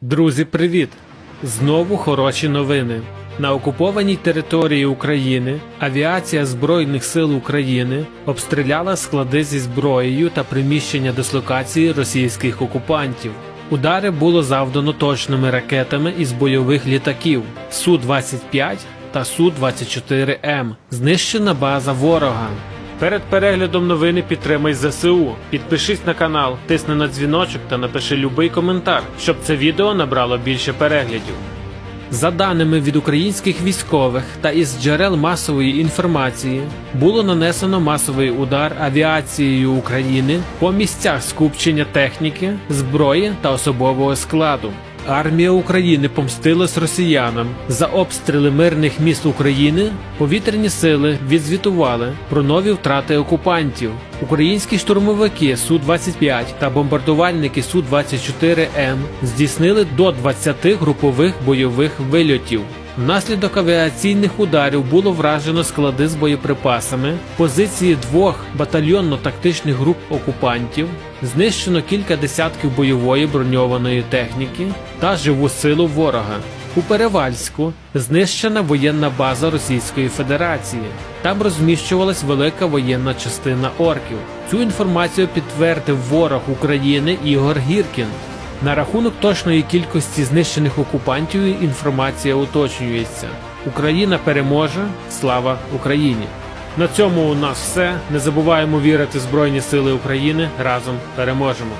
Друзі, привіт! Знову хороші новини. На окупованій території України авіація Збройних сил України обстріляла склади зі зброєю та приміщення дислокації російських окупантів. Удари було завдано точними ракетами із бойових літаків Су-25 та Су-24М. Знищена база ворога. Перед переглядом новини підтримай ЗСУ. Підпишись на канал, тисни на дзвіночок та напиши любий коментар, щоб це відео набрало більше переглядів. За даними від українських військових та із джерел масової інформації, було нанесено масовий удар авіацією України по місцях скупчення техніки, зброї та особового складу. Армія України помстилась росіянам за обстріли мирних міст України. Повітряні сили відзвітували про нові втрати окупантів. Українські штурмовики Су-25 та бомбардувальники Су-24М здійснили до 20 групових бойових вильотів. Внаслідок авіаційних ударів було вражено склади з боєприпасами, позиції двох батальйонно-тактичних груп окупантів, знищено кілька десятків бойової броньованої техніки та живу силу ворога. У Перевальську знищена воєнна база Російської Федерації. Там розміщувалась велика воєнна частина орків. Цю інформацію підтвердив ворог України Ігор Гіркін. На рахунок точної кількості знищених окупантів інформація уточнюється. Україна переможе. Слава Україні! На цьому у нас все. Не забуваємо вірити в Збройні Сили України. Разом переможемо.